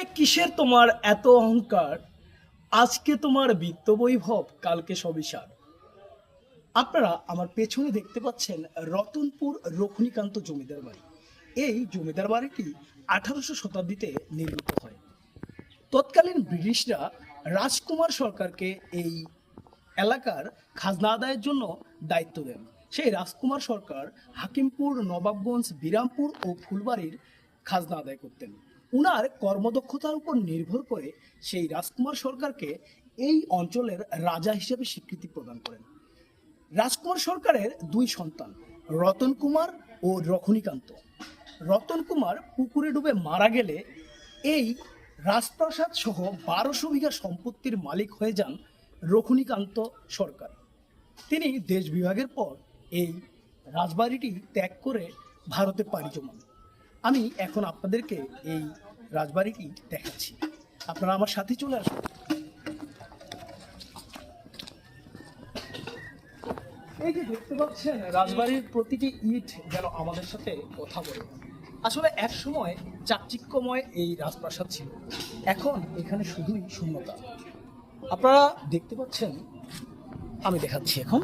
এ কিসের তোমার এত অহংকার? আজকে তোমার বিত্ত বৈভব, কালকে সবিসার। আপনারা আমার পেছনে দেখতে পাচ্ছেন রতনপুর রঘুনীকান্ত জমিদার বাড়ি। এই জমিদার বাড়িটি আঠারোশো শতাব্দীতে নির্মিত হয়। তৎকালীন ব্রিটিশরা রাজকুমার সরকারকে এই এলাকার খাজনা আদায়ের জন্য দায়িত্ব দেন। সেই রাজকুমার সরকার হাকিমপুর, নবাবগঞ্জ, বিরামপুর ও ফুলবাড়ির খাজনা আদায় করতেন। উনার কর্মদক্ষতার উপর নির্ভর করে সেই রাজকুমার সরকারকে এই অঞ্চলের রাজা হিসেবে স্বীকৃতি প্রদান করেন। রাজকুমার সরকারের দুই সন্তান, রতন কুমার ও রখনীকান্ত রতন কুমার পুকুরে ডুবে মারা গেলে এই রাজপ্রাসাদ সহ বারোশো বিঘা সম্পত্তির মালিক হয়ে যান রখনীকান্ত সরকার। তিনি দেশ বিভাগের পর এই রাজবাড়িটি ত্যাগ করে ভারতে পাড়ি জমান। আমি এখন আপনাদেরকে এই রাজবাড়িটি দেখাচ্ছি। আপনারা আমার সাথে চলে আসুন। এই যে দেখতে পাচ্ছেন, রাজবাড়ির প্রতিটি ইট যেন আমাদের সাথে কথা বলে। আসলে এক সময় চাকচিক্যময় এই রাজপ্রাসাদ ছিল। এখন এখানে শুধুই শূন্যতা। আপনারা দেখতে পাচ্ছেন, আমি দেখাচ্ছি এখন।